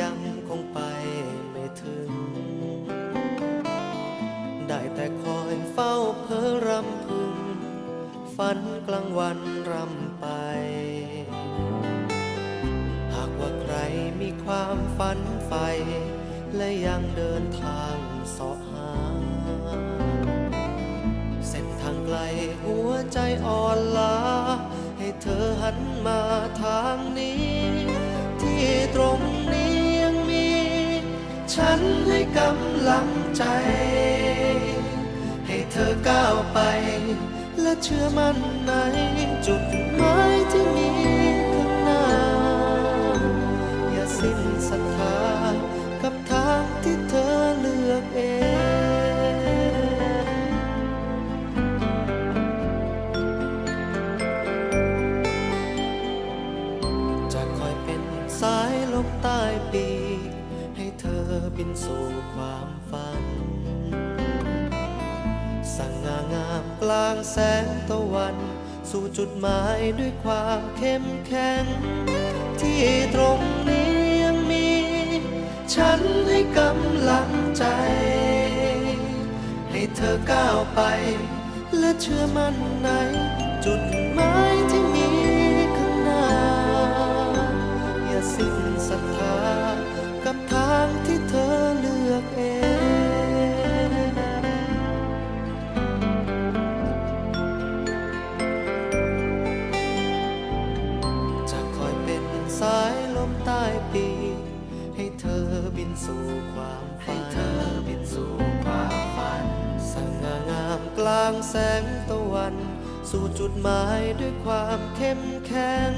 ยังคงไปไม่ถึง ได้แต่คอยเฝ้าเพ้อรำพึง ฝันกลางวันรำไป หากว่าใครมีความฝันใฝ่และยังเดินทางสอหา เส้นทางไกลหัวใจอ่อนล้า ให้เธอหันมาทา ฉันให้กำลังใจ ให้เธอก้าวไป และเชื่อมั่นในจุดหมายที่มีข้างหน้า อย่าสิ้นศรัทธากับทางที่เธอเลือกเองจะคอยเป็นสายลมใต้ปีก บินสู่ความฝันสั่งงางามกลางแสงตะวัน สู่จุดหมายด้วยความเข้มแข็ง ที่ตรงนี้ยังมี ฉันให้กำลังใจ ให้เธอก้าวไป และเชื่อมั่นในจุดางที่เธอเลือกเองจะคอยเป็นสายลมใต้ปี ให้เธอบินสู่ความฝันให้เธอบินสู่ความฝันสง่างามกลางแสงตะวัน สู่จุดหมายด้วยความเข้มแข็ง